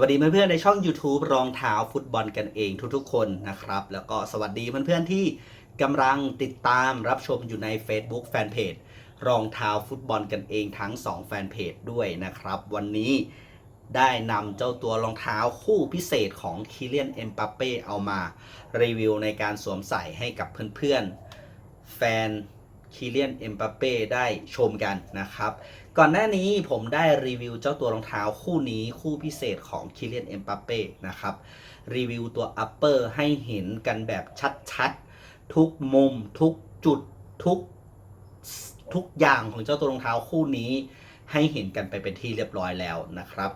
สวัสดีเพื่อนๆในช่อง YouTube รองเท้าฟุตบอลกันเองทุกๆคนนะครับ แล้วก็สวัสดีเพื่อนๆที่กำลังติดตามรับชมอยู่ใน Facebook Fanpage รองเท้าฟุตบอลกันเองทั้ง 2 แฟนเพจด้วยนะครับ วันนี้ได้นำเจ้าตัวรองเท้าคู่พิเศษของคิเลียนเอ็มปัปเป้เอามารีวิวในการสวมใส่ให้กับเพื่อนๆ แฟนคิเลียนเอ็มปัปเป้ได้ชมกันนะครับ ก่อนหน้านี้ผมได้รีวิวเจ้าตัวรองเท้าคู่นี้คู่พิเศษของคิเลียนเอ็มปัปเป้นะครับ รีวิวตัว upper ให้เห็นกันแบบชัดๆ ทุกมุม ทุกจุดทุกทุกอย่างของเจ้าตัวรองเท้าคู่นี้ให้เห็นกันไปเป็นที่เรียบร้อยแล้วนะครับ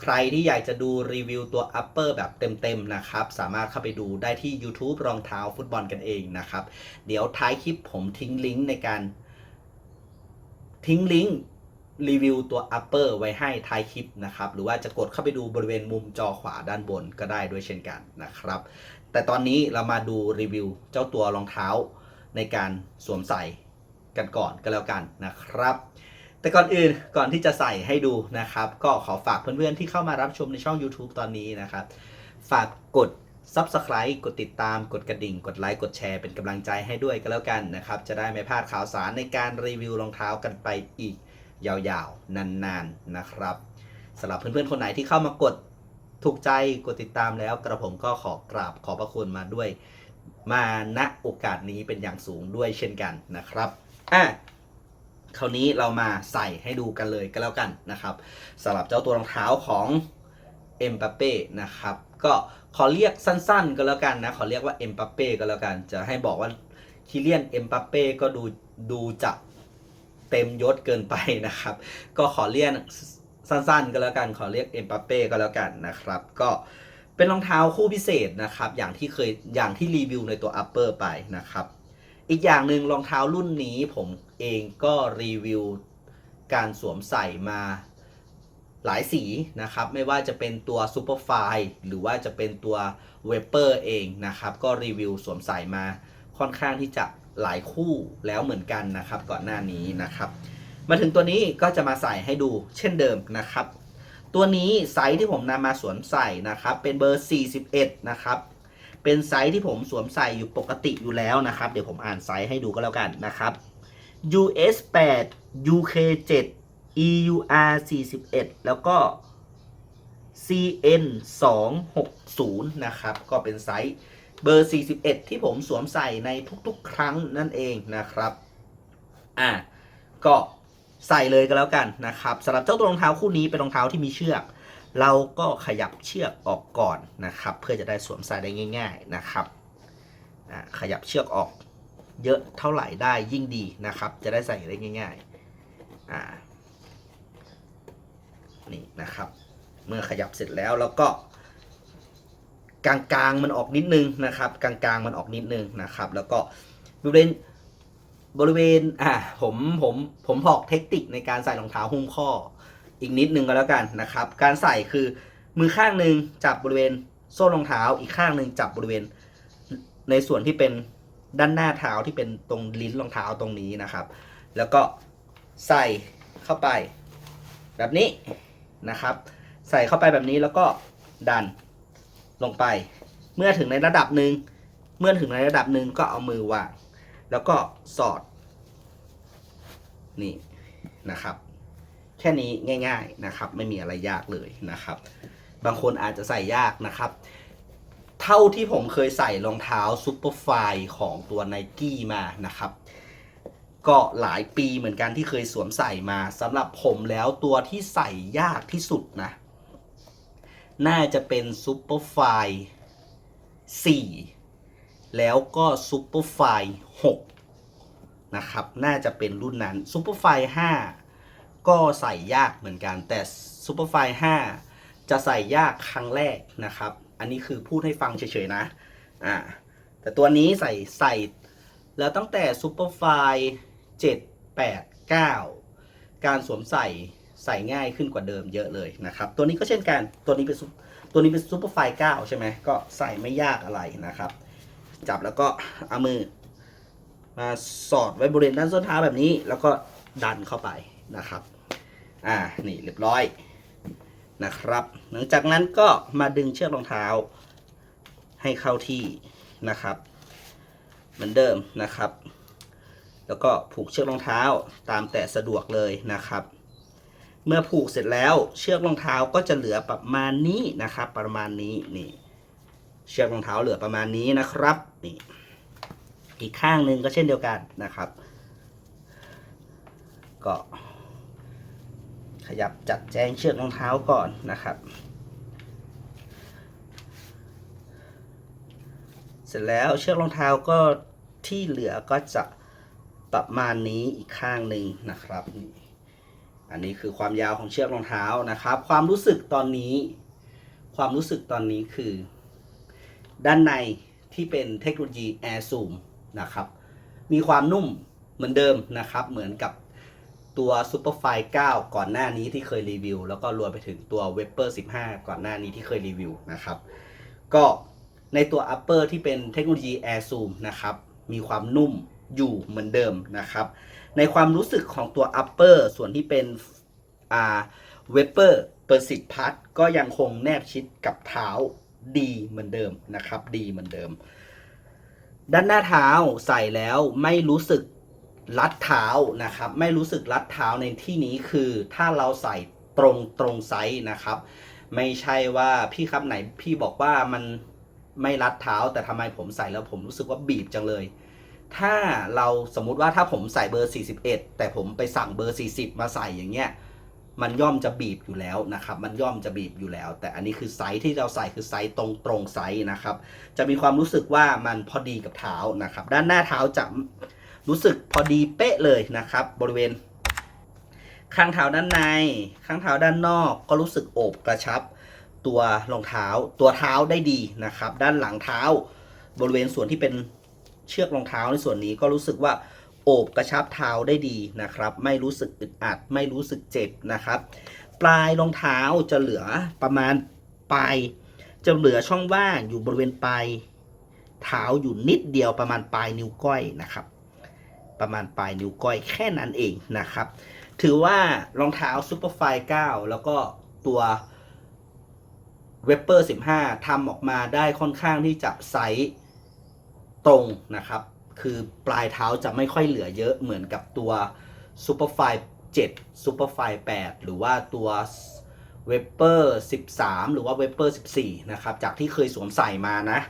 ใครที่อยากจะดูรีวิวตัว upper แบบเต็มๆนะครับ สามารถเข้าไปดูได้ที่ YouTube รองเท้าฟุตบอลกันเองนะครับ เดี๋ยวท้ายคลิปผมทิ้งลิงก์ในการทิ้งลิงก์ รีวิวตัว upper ไว้ให้ท้ายคลิปนะครับ หรือว่าจะกดเข้าไปดูบริเวณมุมจอขวาด้านบนก็ได้ด้วยเช่นกันนะครับ แต่ตอนนี้เรามาดูรีวิวเจ้าตัวรองเท้าในการสวมใส่กันก่อนก็แล้วกันนะครับ แต่ก่อนอื่นก่อนที่จะใส่ให้ดูนะครับ ก็ขอฝากเพื่อนๆที่เข้ามารับชมในช่อง YouTube ตอนนี้นะครับ ฝากกด Subscribe กดติดตามกดกระดิ่ง กดไลค์กดแชร์เป็นกำลังใจให้ด้วยก็แล้วกันนะครับ จะได้ไม่พลาดข่าวสารในการรีวิวรองเท้ากันไปอีก ยาวๆ นานๆ นะครับสำหรับเพื่อนๆ คนไหนที่เข้ามากดถูกใจกดติดตามแล้วกระผมก็ขอกราบขอบพระคุณมาด้วย มาณโอกาสนี้เป็นอย่างสูงด้วยเช่นกันนะครับอะคราวนี้เรามาใส่ให้ดูกันเลยก็แล้วกันนะครับสำหรับเจ้าตัวรองเท้าของเอ็มปาเป้นะครับก็ขอเรียกสั้นๆ ก็แล้วกันนะ ขอเรียกว่าเอ็มปาเป้ก็แล้วกัน จะให้บอกว่าคิเลียนเอ็มปาเป้ก็ดูดูจะ เต็มยศเกินไปนะครับ ก็ขอเรียกสั้นๆ ก็แล้วกันขอเรียกเอ็มปาเป้ก็แล้วกันนะครับ ก็เป็นรองเท้าคู่พิเศษนะครับ อย่างที่เคยอย่างที่รีวิวในตัว upper ไปนะครับ อีกอย่างหนึ่งรองเท้ารุ่นนี้ผมเองก็รีวิวการสวมใส่มาหลายสีนะครับ ไม่ว่าจะเป็นตัว Superfly หรือว่าจะเป็นตัว w e p e r เองนะครับ ก็รีวิวสวมใส่มาค่อนข้างที่จะ หลายคู่แล้วเหมือนกันนะครับ ก่อนหน้านี้นะครับ มาถึงตัวนี้ก็จะมาใส่ให้ดูเช่นเดิมนะครับ ตัวนี้ไซส์ที่ผมนำมาสวมใส่นะครับ เป็นเบอร์ 41 นะครับ เป็นไซส์ที่ผมสวมใส่อยู่ปกติอยู่แล้วนะครับ เดี๋ยวผมอ่านไซส์ให้ดูก็แล้วกันนะครับ US 8 UK 7 EUR 41 แล้วก็ CN 260นะครับ ก็เป็นไซส์ เบอร์ 41 ที่ผมสวมใส่ในทุกๆ ครั้งนั่นเองนะครับ อะก็ใส่เลยก็แล้วกันนะครับสำหรับเจ้าตัวรองเท้าคู่นี้เป็นรองเท้าที่มีเชือก เราก็ขยับเชือกออกก่อนนะครับ เพื่อจะได้สวมใส่ได้ง่าย ๆนะครับอะขยับเชือกออกเยอะเท่าไหร่ได้ยิ่งดีนะครับ จะได้ใส่ได้ง่ายๆอ่านี่นะครับ เมื่อขยับเสร็จแล้วแล้วก็ กลางๆมันออกนิดนึงนะครับ กลางๆมันออกนิดนึงนะครับ แล้วก็บริเวณบริเวณอ่าผมผมผมบอกเทคนิคในการใส่รองเท้าหุ้มข้ออีกนิดนึงก็แล้วกันนะครับ การใส่คือมือข้างหนึ่งจับบริเวณโซ่รองเท้า อีกข้างหนึ่งจับบริเวณในส่วนที่เป็นด้านหน้าเท้าที่เป็นตรงลิ้นรองเท้าตรงนี้นะครับ แล้วก็ใส่เข้าไป แบบนี้นะครับ ใส่เข้าไปแบบนี้แล้วก็ดัน ลงไป เมื่อถึงในระดับหนึ่งเมื่อถึงในระดับหนึ่งก็เอามือวางแล้วก็สอด นี่นะครับ แค่นี้ง่าย ๆนะครับ ไม่มีอะไรยากเลยนะครับ บางคนอาจจะใส่ยากนะครับ เท่าที่ผมเคยใส่รองเท้าซูเปอร์ไฟของตัว n i กี้มานะครับก็หลายปีเหมือนกันที่เคยสวมใส่มาสำหรับผมแล้วตัวที่ใส่ยากที่สุดนะ น่าจะเป็นซูเปอร์ไฟ4แล้วก็ซูเปอร์ไฟ6นะครับ น่าจะเป็นรุ่นนั้นซูเปอร์ไฟ5ก็ใส่ยากเหมือนกัน แต่ซูเปอร์ไฟ5จะใส่ยากครั้งแรกนะครับ อันนี้คือพูดให้ฟังเฉยๆนะ อ่า แต่ตัวนี้ใส่ใส่ แล้วตั้งแต่ซูเปอร์ไฟ7 8 9 การสวมใส่ ใส่ง่ายขึ้นกว่าเดิมเยอะเลยนะครับ ตัวนี้ก็เช่นกัน ตัวนี้เป็นตัวนี้เป็นซูเปอร์ไฟ9ใช่ไหมก็ใส่ไม่ยากอะไรนะครับ จับแล้วก็เอามือมาสอดไว้บริเวณด้านส้นเท้าแบบนี้ แล้วก็ดันเข้าไปนะครับ อ่า นี่เรียบร้อยนะครับ หลังจากนั้นก็มาดึงเชือกรองเท้าให้เข้าที่นะครับ เหมือนเดิมนะครับ แล้วก็ผูกเชือกรองเท้าตามแต่สะดวกเลยนะครับ เมื่อผูกเสร็จแล้วเชือกรองเท้าก็จะเหลือประมาณนี้นะครับ ประมาณนี้นี่ เชือกรองเท้าเหลือประมาณนี้นะครับนี่อีกข้างหนึ่งก็เช่นเดียวกันนะครับ ก็ขยับจัดแจงเชือกรองเท้าก่อนนะครับ เสร็จแล้วเชือกรองเท้าก็ที่เหลือก็จะประมาณนี้อีกข้างหนึ่งนะครับนี่ อันนี้คือความยาวของเชือกรองเท้านะครับ ความรู้สึกตอนนี้ ความรู้สึกตอนนี้คือ ด้านในที่เป็นเทคโนโลยี Air Zoom นะครับ มีความนุ่มเหมือนเดิมนะครับ เหมือนกับตัว Superfly 9 ก่อนหน้านี้ที่เคยรีวิว แล้วก็รวมไปถึงตัว w e b e r 15 ก่อนหน้านี้ที่เคยรีวิวนะครับ ก็ในตัว Upper ที่เป็นเทคโนโลยี Air Zoom นะครับ มีความนุ่ม อยู่เหมือนเดิมนะครับ ในความรู้สึกของตัว Upper ส่วนที่เป็นอ่า w e b e r เปอร์สิพัทก็ยังคงแนบชิดกับเท้าดีเหมือนเดิมนะครับ ดีเหมือนเดิม ด้านหน้าเท้าใส่แล้วไม่รู้สึกรัดเท้านะครับ ไม่รู้สึกรัดเท้าในที่นี้คือถ้าเราใส่ตรงตรงไซส์นะครับ ไม่ใช่ว่าพี่ครับไหนพี่บอกว่ามันไม่รัดเท้าแต่ทำไมผมใส่แล้วผมรู้สึกว่าบีบจังเลย ถ้าเราสมมุติว่าถ้าผมใส่เบอร์ 41 แต่ผมไปสั่งเบอร์ 40 มาใส่อย่างเงี้ยมันย่อมจะบีบอยู่แล้วนะครับ มันย่อมจะบีบอยู่แล้ว แต่อันนี้คือไซส์ที่เราใส่คือไซส์ตรงตรงไซส์นะครับ จะมีความรู้สึกว่ามันพอดีกับเท้านะครับ ด้านหน้าเท้าจะรู้สึกพอดีเป๊ะเลยนะครับ บริเวณ ข้างเท้าด้านใน ข้างเท้าด้านนอกก็รู้สึกโอบกระชับ ตัวรองเท้าตัวเท้าได้ดีนะครับ ด้านหลังเท้า บริเวณส่วนที่เป็น เชือกรองเท้าในส่วนนี้ก็รู้สึกว่าโอบกระชับเท้าได้ดีนะครับ ไม่รู้สึกอึดอัด ไม่รู้สึกเจ็บนะครับ ปลายรองเท้าจะเหลือประมาณปลายจะเหลือช่องว่างอยู่บริเวณปลายเท้าอยู่นิดเดียวประมาณปลายนิ้วก้อยนะครับ ประมาณปลายนิ้วก้อยแค่นั้นเองนะครับ ถือว่ารองเท้า Superfly 9แล้วก็ตัว w e b e r 15ทำออกมาได้ค่อนข้างที่จะไซส์ ตรงนะครับ คือปลายเท้าจะไม่ค่อยเหลือเยอะเหมือนกับตัว Superfly 7 Superfly 8 หรือว่าตัว w e b e r 13 หรือว่า w e b e r 14 นะครับ จากที่เคยสวมใส่มานะ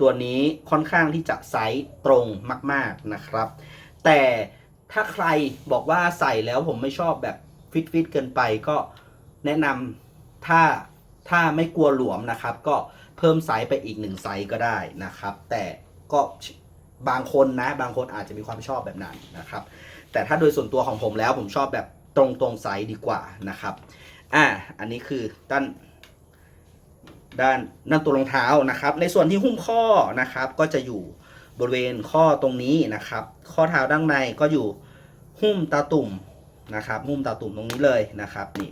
ตัวนี้ค่อนข้างที่จะไซส์ตรงมาก ๆนะครับ แต่ถ้าใครบอกว่าใส่แล้วผมไม่ชอบแบบฟิตฟิตเกินไปก็แนะนำถ้าถ้าไม่กลัวหลวมนะครับ ก็เพิ่มไซส์ไปอีกหนึ่งไซส์ก็ได้นะครับ แต่ ก็บางคนนะ บางคนอาจจะมีความชอบแบบนั้นนะครับ แต่ถ้าโดยส่วนตัวของผมแล้วผมชอบแบบตรงตรงไซส์ดีกว่านะครับ อ่า อันนี้คือด้าน ด้านด้านตัวรองเท้านะครับ ในส่วนที่หุ้มข้อนะครับ ก็จะอยู่บริเวณข้อตรงนี้นะครับ ข้อเท้าด้านในก็อยู่หุ้มตาตุ่มนะครับ หุ้มตาตุ่มตรงนี้เลยนะครับนี่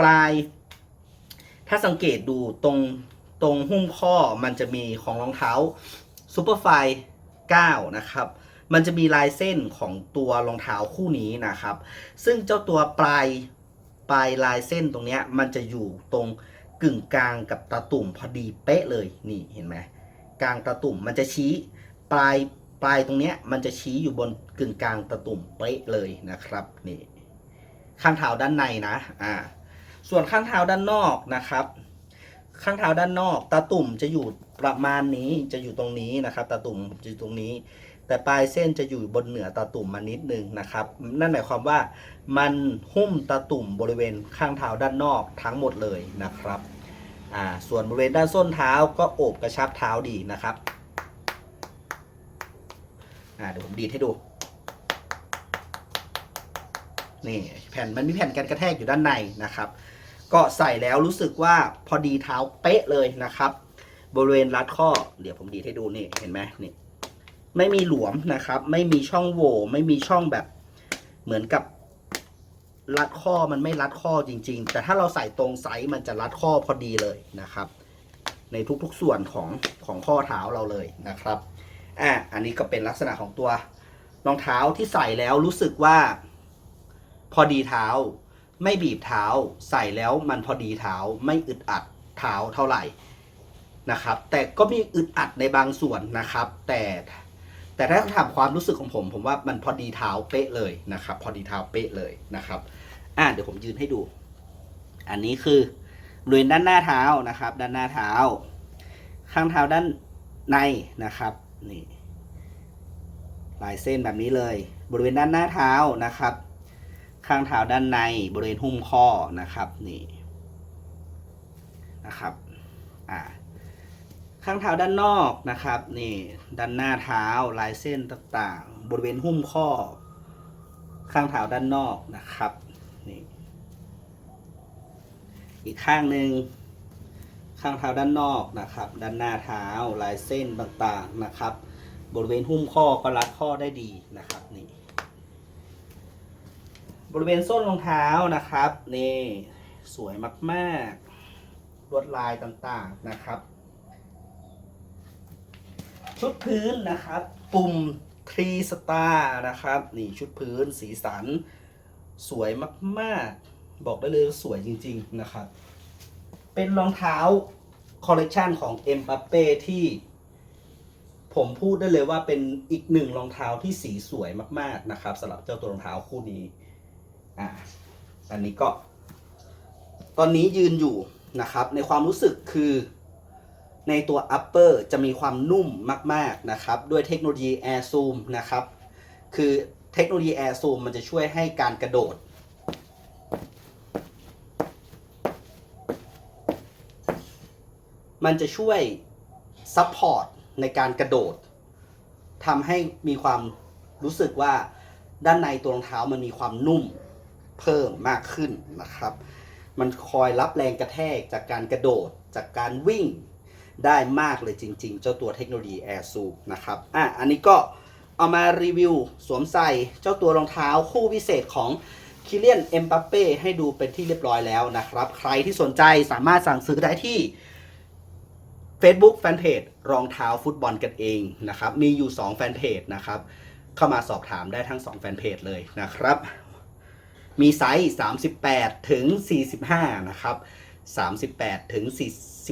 ปลาย ถ้าสังเกตดูตรงตรงหุ้มข้อมันจะมีของรองเท้า Superfly 9นะครับ มันจะมีลายเส้นของตัวรองเท้าคู่นี้นะครับ ซึ่งเจ้าตัวปลายปลายลายเส้นตรงนี้มันจะอยู่ตรงกึ่งกลางกับตาตุ่มพอดีเป๊ะเลยนี่เห็นไหมกลางตาตุ่มมันจะชี้ปลายปลายตรงเนี้ยมันจะชี้อยู่บนกึ่งกลางตาตุ่มเป๊ะเลยนะครับนี่ข้างเท้าด้านในนะอ่าส่วนข้างเท้าด้านนอกนะครับ ข้างเท้าด้านนอกตาตุ่มจะอยู่ ประมาณนี้จะอยู่ตรงนี้นะครับตาตุ่มจะอยู่ตรงนี้ แต่ปลายเส้นจะอยู่บนเหนือตาตุ่มมานิดนึงนะครับ นั่นหมายความว่ามันหุ้มตาตุ่มบริเวณข้างเท้าด้านนอกทั้งหมดเลยนะครับอ่าส่วนบริเวณด้านส้นเท้าก็โอบกระชับเท้าดีนะครับอ่าเดี๋ยวผมดีดให้ดูนี่แผ่นมันมีแผ่นกันกระแทกอยู่ด้านในนะครับ ก็ใส่แล้วรู้สึกว่าพอดีเท้าเป๊ะเลยนะครับ บริเวณรัดข้อ เดี๋ยวผมดีดให้ดูนี่เห็นไหมนี่ไม่มีหลวมนะครับ ไม่มีช่องโหว่ไม่มีช่องแบบเหมือนกับรัดข้อมันไม่รัดข้อจริง ๆ แต่ถ้าเราใส่ตรงไซส์มันจะรัดข้อพอดีเลยนะครับ ในทุกๆส่วนของของข้อเท้าเราเลยนะครับอะอันนี้ก็เป็นลักษณะของตัวรองเท้าที่ใส่แล้วรู้สึกว่า พอดีเท้า ไม่บีบเท้า ใส่แล้วมันพอดีเท้า ไม่อึดอัดเท้าเท่าไหร่ นะครับ แต่ก็มีอึดอัดในบางส่วนนะครับ แต่แต่ถ้าถามความรู้สึกของผม ผมว่ามันพอดีเท้าเป๊ะเลยนะครับ พอดีเท้าเป๊ะเลยนะครับ อะเดี๋ยวผมยืนให้ดู อันนี้คือบริเวณด้านหน้าเท้านะครับ ด้านหน้าเท้า ข้างเท้าด้านในนะครับนี่ลายเส้นแบบนี้เลย บริเวณด้านหน้าเท้านะครับ ข้างเท้าด้านในบริเวณหุ้มข้อนะครับนี่นะครับอ่า ข้างเท้าด้านนอกนะครับนี่ด้านหน้าเท้าลายเส้นต่างๆ บริเวณหุ้มข้อ ข้างเท้าด้านนอกนะครับนี่อีกข้างหนึ่งข้างเท้าด้านนอกนะครับ ด้านหน้าเท้าลายเส้นต่างๆนะครับ บริเวณหุ้มข้อก็รัดข้อได้ดีนะครับนี่บริเวณส้นรองเท้านะครับนี่สวยมากๆลวดลายต่างๆนะครับ ชุดพื้นนะครับ ปุ่มทรีสตาร์นะครับ นี่ชุดพื้นสีสัน สวยมากๆ บอกได้เลยว่าสวยจริง ๆ นะครับ เป็นรองเท้าคอลเลกชันของเอ็มบัปเป้ที่ผมพูดได้เลยว่าเป็นอีกหนึ่งรองเท้าที่สีสวยมาก ๆ นะครับสำหรับเจ้าตัวรองเท้าคู่นี้อะอันนี้ก็ ตอนนี้ยืนอยู่นะครับ ในความรู้สึกคือ ในตัว upper จะมีความนุ่มมาก ๆ นะครับ ด้วยเทคโนโลยี Air Zoom นะครับ คือเทคโนโลยี Air Zoom มันจะช่วยให้การกระโดด มันจะช่วยซัพพอร์ตในการกระโดดทำให้มีความรู้สึกว่าด้านในตัวรองเท้ามันมีความนุ่มเพิ่มมากขึ้นนะครับ มันคอยรับแรงกระแทกจากการกระโดดจากการวิ่ง ได้มากเลยจริง ๆ เจ้าตัวเทคโนโลยี Air z o o นะครับอะอันนี้ก็เอามารีวิวสวมใส่เจ้าตัวรองเท้าคู่พิเศษของคิเลียนเอ็มบัปเป้ให้ดูเป็นที่เรียบร้อยแล้วนะครับ ใครที่สนใจสามารถสั่งซื้อได้ที่ Facebook Fanpage รองเท้าฟุตบอลกันเองนะครับ มีอยู่ 2 แฟนเพจนะครับ เข้ามาสอบถามได้ทั้ง 2 แฟนเพจเลยนะครับ มีไซส์ 38 ถึง 45 นะครับ 38 ถึง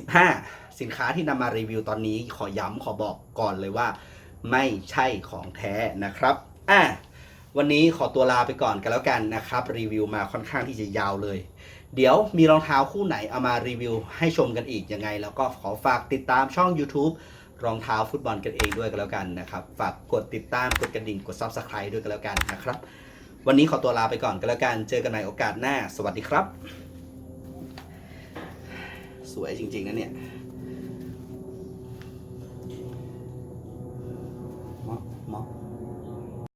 45 สินค้าที่นำมารีวิวตอนนี้ขอย้ำขอบอกก่อนเลยว่า ไม่ใช่ของแท้นะครับอะวันนี้ขอตัวลาไปก่อนกันแล้วกันนะครับ รีวิวมาค่อนข้างที่จะยาวเลย เดี๋ยวมีรองเท้าคู่ไหนเอามารีวิวให้ชมกันอีกยังไง แล้วก็ขอฝากติดตามช่อง YouTube รองเท้าฟุตบอลกันเองด้วยกันแล้วกันนะครับ ฝากกดติดตามกดกระดิ่งกด Subscribe ด้วยกันแล้วกันนะครับ วันนี้ขอตัวลาไปก่อนกันแล้วกัน เจอกันใหม่โอกาสหน้า สวัสดีครับ สวยจริงๆนะเนี่ย